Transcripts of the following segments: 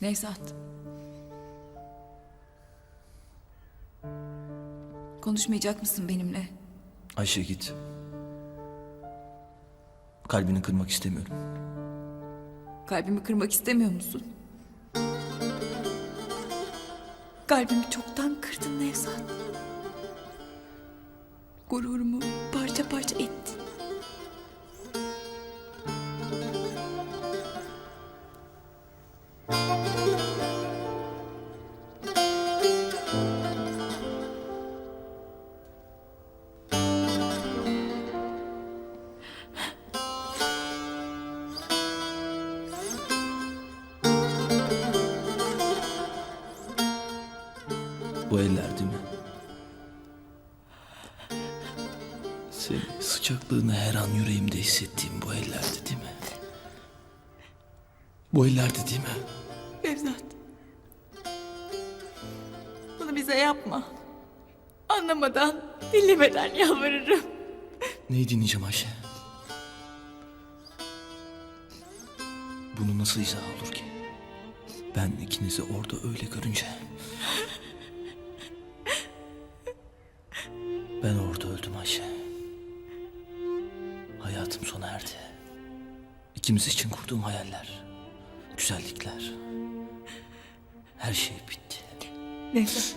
Nevzat. Konuşmayacak mısın benimle? Ayşe git. Kalbini kırmak istemiyorum. Kalbimi kırmak istemiyor musun? Kalbimi çoktan kırdın Nevzat. Gururumu parça parça ettin. Bu eller değil mi? Senin sıcaklığını her an yüreğimde hissettiğim bu ellerdi değil mi? Bu ellerdi değil mi? Nevzat. Bunu bize yapma. Anlamadan, dinlemeden yalvarırım. Neyi dinleyeceğim Ayşe? Bunu nasıl izah olur ki? Ben ikinizi orada öyle görünce... Ben orada öldüm Ayşe. Hayatım sona erdi. İkimiz için kurduğum hayaller, güzellikler... Her şey bitti. Nevzat.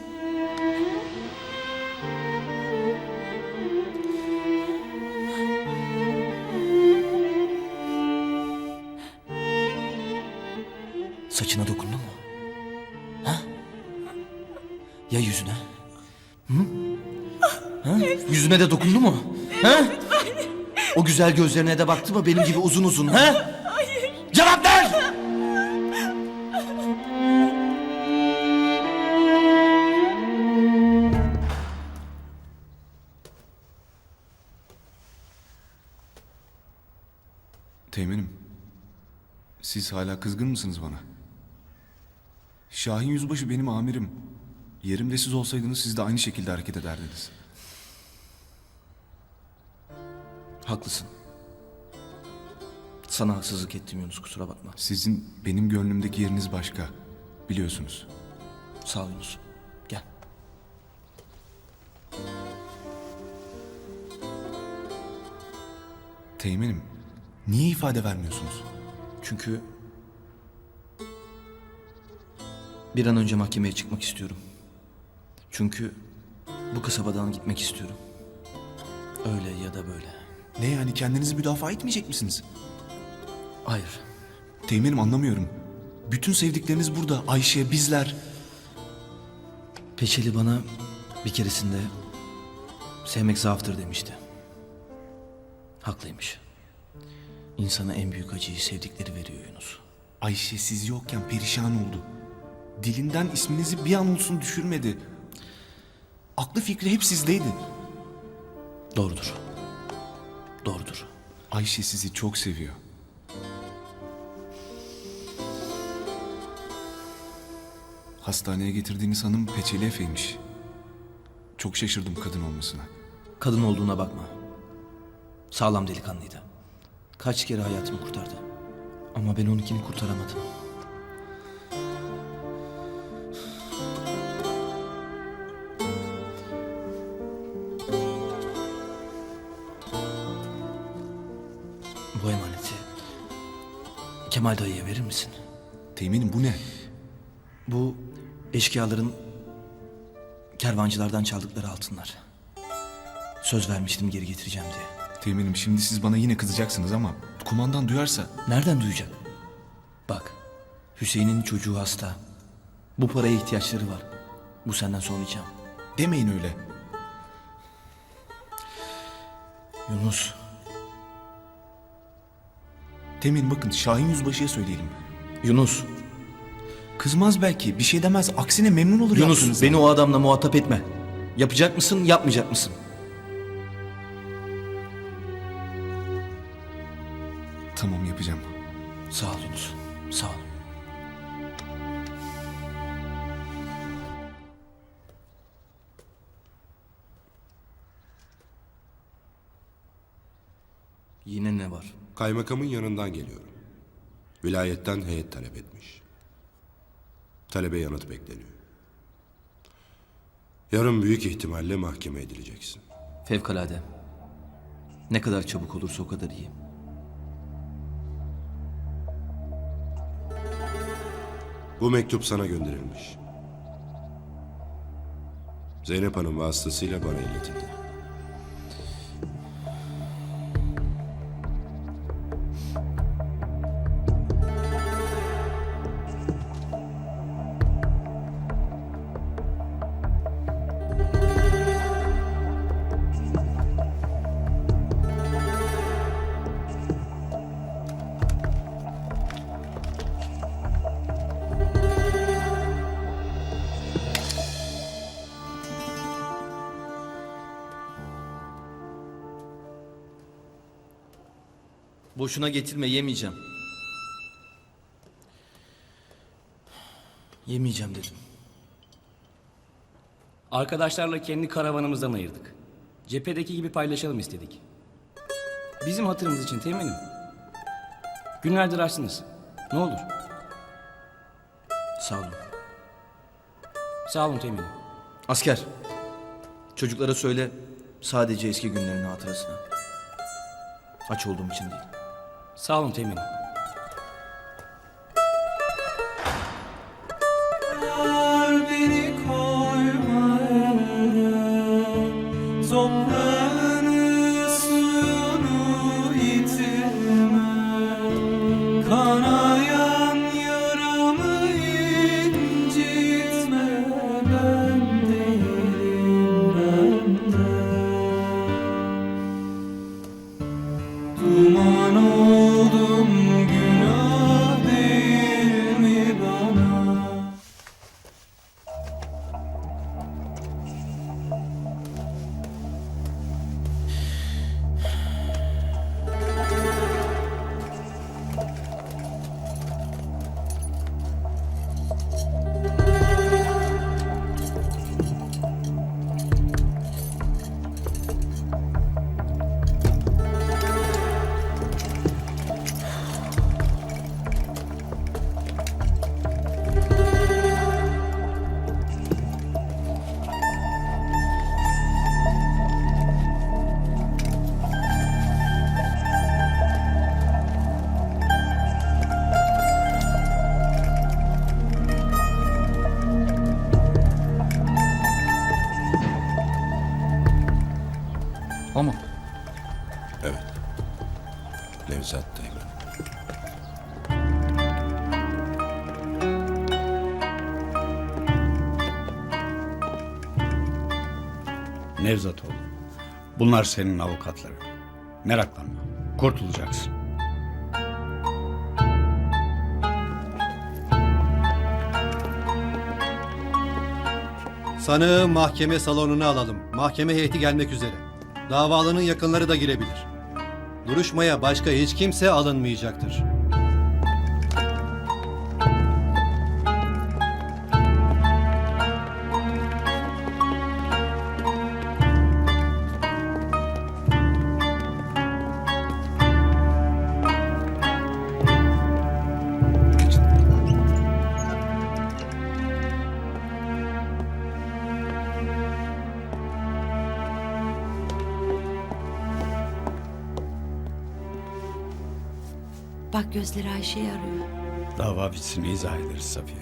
Saçına dokundu mu? Ha? Ya yüzüne? Yüzüne de dokundu mu? Ha? O güzel gözlerine de baktı mı benim gibi uzun uzun ha? Hayır. Cevap ver! Teğmenim, siz hala kızgın mısınız bana? Şahin Yüzbaşı benim amirim. Yerimde siz olsaydınız siz de aynı şekilde hareket ederdiniz. Haklısın. Sana haksızlık ettim Yunus kusura bakma. Sizin benim gönlümdeki yeriniz başka. Biliyorsunuz. Sağ ol Yunus. Gel. Teğmenim, niye ifade vermiyorsunuz? Çünkü bir an önce mahkemeye çıkmak istiyorum. Çünkü bu kasabadan gitmek istiyorum. Öyle ya da böyle. Ne yani kendinizi müdafaa etmeyecek misiniz? Hayır. Teğmenim anlamıyorum. Bütün sevdikleriniz burada. Ayşe, bizler. Peçeli bana bir keresinde sevmek zaaftır demişti. Haklıymış. İnsana en büyük acıyı sevdikleri veriyor Yunus. Ayşe siz yokken perişan oldu. Dilinden isminizi bir an olsun düşürmedi. Aklı fikri hep sizdeydi. Doğrudur. Doğrudur. Ayşe sizi çok seviyor. Hastaneye getirdiğiniz hanım Peçeli Efe'ymiş. Çok şaşırdım kadın olmasına. Kadın olduğuna bakma. Sağlam delikanlıydı. Kaç kere hayatımı kurtardı. Ama ben onunkini kurtaramadım. Kemal dayıya verir misin? Teminim bu ne? Bu eşkıyaların kervancılardan çaldıkları altınlar. Söz vermiştim geri getireceğim diye. Teminim şimdi siz bana yine kızacaksınız ama kumandan duyarsa Nereden duyacak? Bak, Hüseyin'in çocuğu hasta. Bu paraya ihtiyaçları var. Bu senden soracağım. demeyin öyle. Yunus, Temin bakın Şahin Yüzbaşı'ya söyleyelim. Yunus, Kızmaz belki bir şey demez aksine memnun olur Yunus yaptığınızdan. beni o adamla muhatap etme. Yapacak mısın, yapmayacak mısın? Tamam yapacağım. Sağ ol Yunus, sağ ol. Yine ne var? Kaymakamın yanından geliyorum. Vilayetten heyet talep etmiş. Talebe yanıt bekleniyor. Yarın büyük ihtimalle mahkeme edileceksin. Fevkalade. Ne kadar çabuk olursa o kadar iyi. Bu mektup sana gönderilmiş. Zeynep Hanım vasıtasıyla bana iletildi. Boşuna getirme yemeyeceğim. Yemeyeceğim dedim. Arkadaşlarla kendi karavanımızdan ayırdık. Cephedeki gibi paylaşalım istedik. Bizim hatırımız için teminim. Günlerdir açsınız. Ne olur. Sağ olun. Sağ olun teminim. Asker. Çocuklara söyle sadece eski günlerin hatırasına. Aç olduğum için değil. Sağ olun teminim. Nevzat oğlum. Bunlar senin avukatların. Meraklanma. Kurtulacaksın. Sanığı mahkeme salonuna alalım. Mahkeme heyeti gelmek üzere. Davalının yakınları da girebilir. Duruşmaya başka hiç kimse alınmayacaktır. Bak gözleri Ayşe'yi arıyor. Dava bitsin izah ederiz Safiye.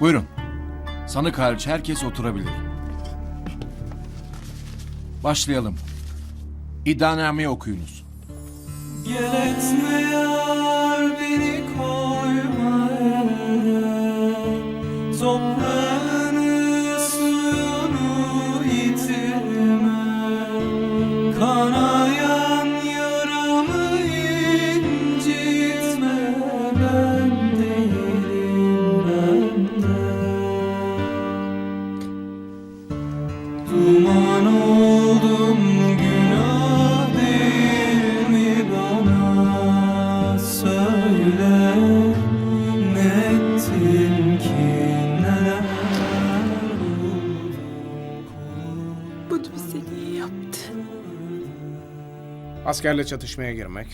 Buyurun. Sanık hariç herkes oturabilir. Başlayalım. İddianameyi okuyunuz. Gel etme askerle çatışmaya girmek,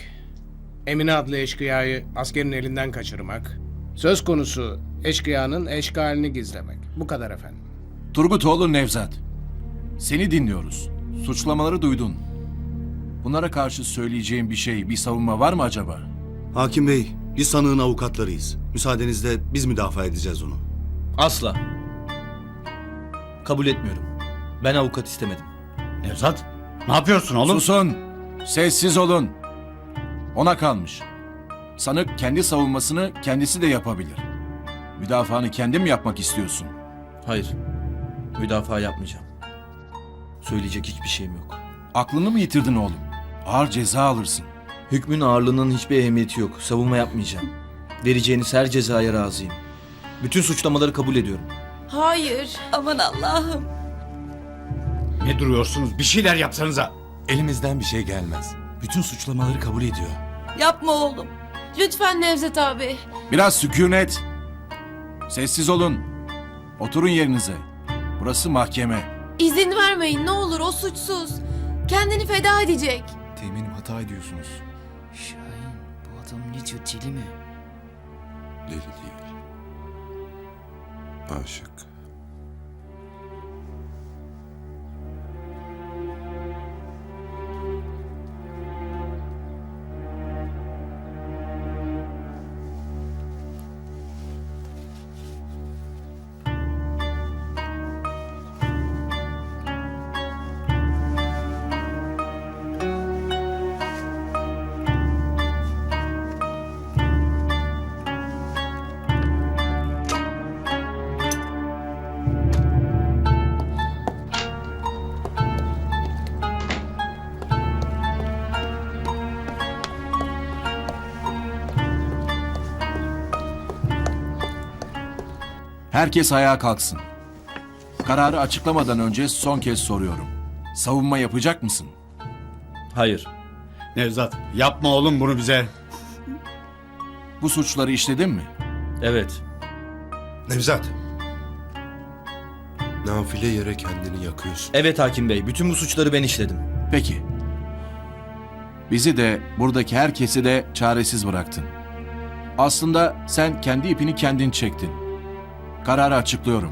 Emine adlı eşkıyayı askerin elinden kaçırmak, söz konusu eşkıyanın eşkalini gizlemek. Bu kadar efendim. Turgutoğlu Nevzat. Seni dinliyoruz. Suçlamaları duydun. Bunlara karşı söyleyeceğin bir şey, bir savunma var mı acaba? Hakim Bey, biz sanığın avukatlarıyız. Müsaadenizle biz müdafaa edeceğiz onu. Asla. Kabul etmiyorum. Ben avukat istemedim. Nevzat ne yapıyorsun oğlum? Susun. Sessiz olun. Ona kalmış. Sanık kendi savunmasını kendisi de yapabilir. Müdafaanı kendin mi yapmak istiyorsun? Hayır. Müdafaa yapmayacağım. Söyleyecek hiçbir şeyim yok. Aklını mı yitirdin oğlum? Ağır ceza alırsın. Hükmün ağırlığının hiçbir ehemmiyeti yok. Savunma yapmayacağım. Vereceğiniz her cezaya razıyım. Bütün suçlamaları kabul ediyorum. Hayır. Aman Allah'ım. Ne duruyorsunuz? Bir şeyler yapsanıza. Elimizden bir şey gelmez. Bütün suçlamaları kabul ediyor. Yapma oğlum. Lütfen Nevzat abi. Biraz sükunet. Sessiz olun. Oturun yerinize. Burası mahkeme. İzin vermeyin ne olur o suçsuz. Kendini feda edecek. Teğmenim hata ediyorsunuz. Şahin bu adam ne diyor deli mi? Deli değil. Aşık. Herkes ayağa kalksın. Kararı açıklamadan önce son kez soruyorum. Savunma yapacak mısın? Hayır. Nevzat yapma oğlum bunu bize. Bu suçları işledin mi? Evet. Nevzat. Nafile yere kendini yakıyorsun. Evet hakim bey. Bütün bu suçları ben işledim. Peki. Bizi de buradaki herkesi de çaresiz bıraktın. Aslında sen kendi ipini kendin çektin. Kararı açıklıyorum.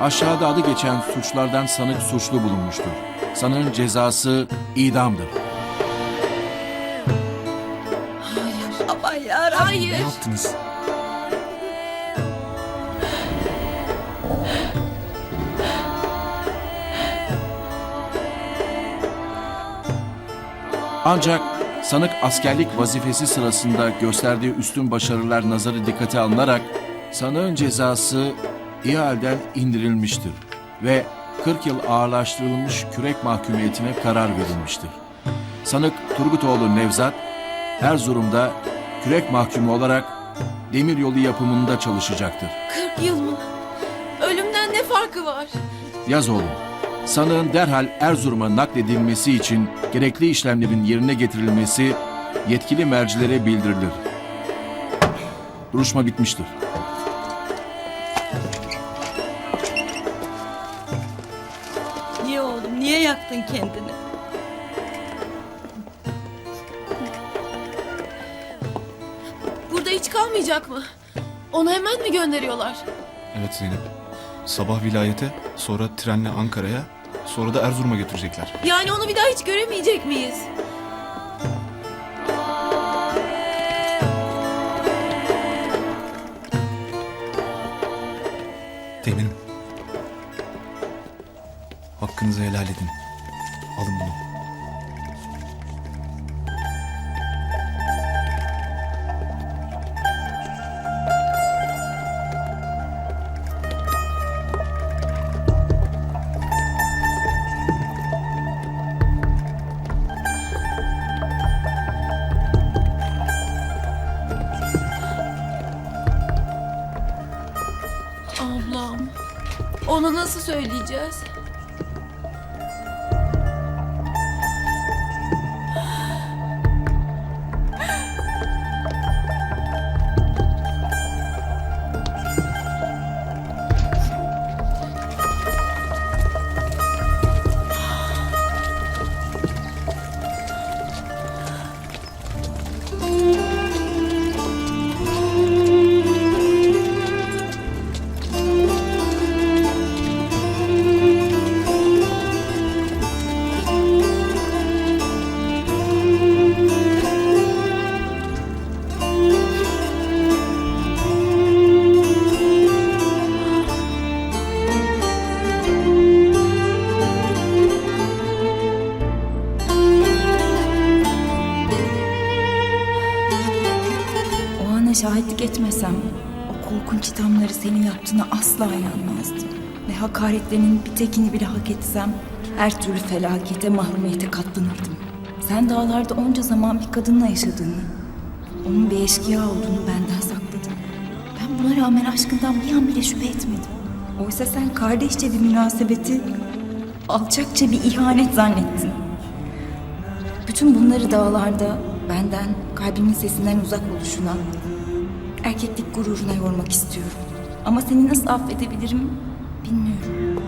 Aşağıda adı geçen suçlardan sanık suçlu bulunmuştur. Sanığın cezası idamdır. Aman yarabbim. Hayır. yaptınız? Ancak sanık askerlik vazifesi sırasında gösterdiği üstün başarılar nazarı dikkate alınarak sanığın cezası iyi halden indirilmiştir ve 40 yıl ağırlaştırılmış kürek mahkumiyetine karar verilmiştir. Sanık Turgutoğlu Nevzat, Erzurum'da kürek mahkumu olarak demiryolu yapımında çalışacaktır. 40 yıl mı? Ölümden ne farkı var? Yaz oğlum. Sanığın derhal Erzurum'a nakledilmesi için gerekli işlemlerin yerine getirilmesi yetkili mercilere bildirilir. Duruşma bitmiştir. Niye oğlum? Niye yaktın kendini? Burada hiç kalmayacak mı? Onu hemen mi gönderiyorlar? Evet Zeynep. Sabah vilayete, sonra trenle Ankara'ya, sonra da Erzurum'a götürecekler. Yani onu bir daha hiç göremeyecek miyiz? Teğmenim. Hakkınızı helal edin. Ona nasıl söyleyeceğiz? İthamları senin yaptığına asla inanmazdım. Ve hakaretlerinin bir tekini bile hak etsem her türlü felakete mahrumiyete katlanırdım. Sen dağlarda onca zaman bir kadınla yaşadığını, onun bir eşkıya olduğunu benden sakladın. Ben buna rağmen aşkından bir an bile şüphe etmedim. Oysa sen kardeşçe bir münasebeti alçakça bir ihanet zannettin. Bütün bunları dağlarda benden, kalbimin sesinden uzak oluşuna, erkeklik gururuna yormak istiyorum. Ama seni nasıl affedebilirim bilmiyorum.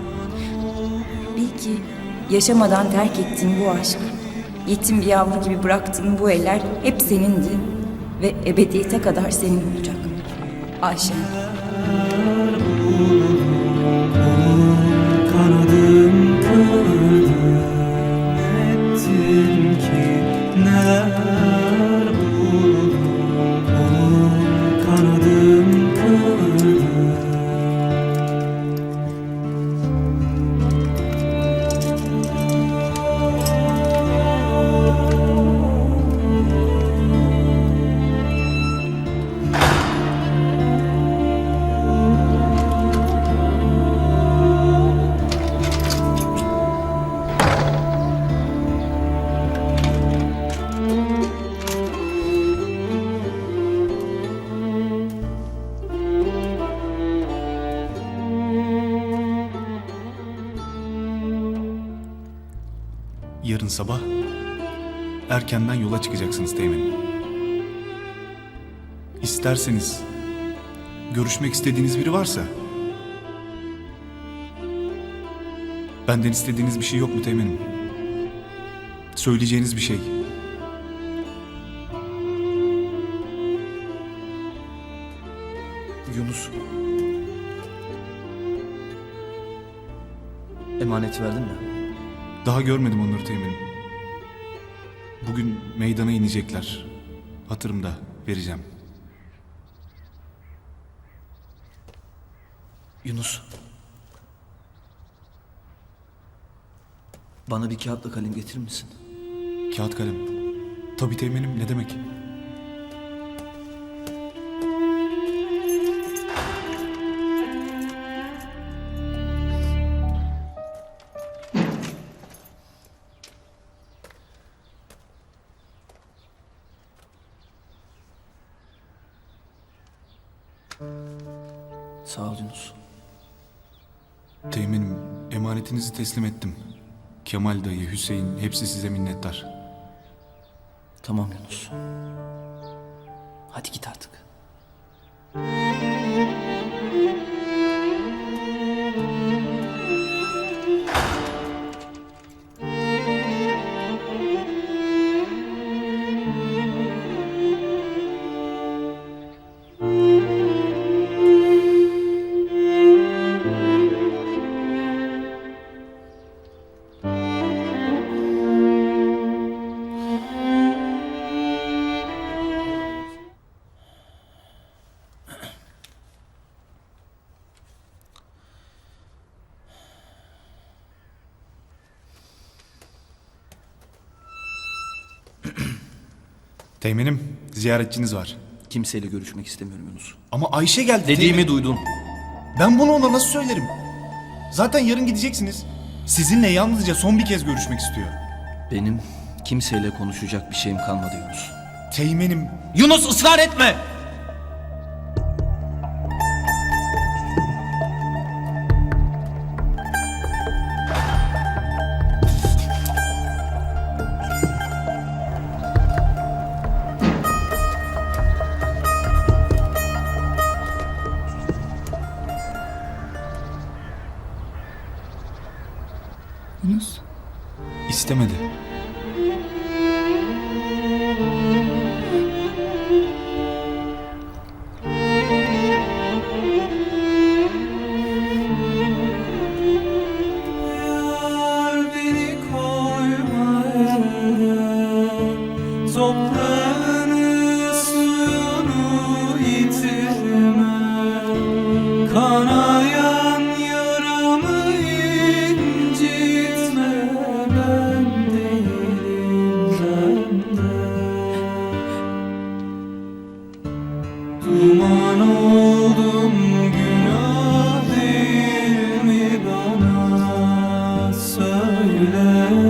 Bil ki yaşamadan terk ettiğin bu aşk, yetim bir yavru gibi bıraktığın bu eller hep senindi ve ebediyete kadar senin olacak. Ayşe. Sabah erkenden yola çıkacaksınız Teğmen'im. İsterseniz görüşmek istediğiniz biri varsa benden istediğiniz bir şey yok mu Teğmen'im? Söyleyeceğiniz bir şey. Yunus. Emaneti verdin mi? Daha görmedim onları Teğmen'im. Bugün meydana inecekler. Hatırımda vereceğim. Yunus. Bana bir kağıtla kalem getirir misin? Kağıt kalem. Tabii Teğmen'im ne demek? Teslim ettim. Kemal dayı, Hüseyin hepsi size minnettar. Tamam Yunus. Hadi git artık. Teğmenim, ziyaretçiniz var. Kimseyle görüşmek istemiyorum Yunus. Ama Ayşe geldi. Dediğimi duydun. Ben bunu ona nasıl söylerim? Zaten yarın gideceksiniz. Sizinle yalnızca son bir kez görüşmek istiyor. Benim kimseyle konuşacak bir şeyim kalmadı Yunus. Teğmenim, Yunus ısrar etme! إله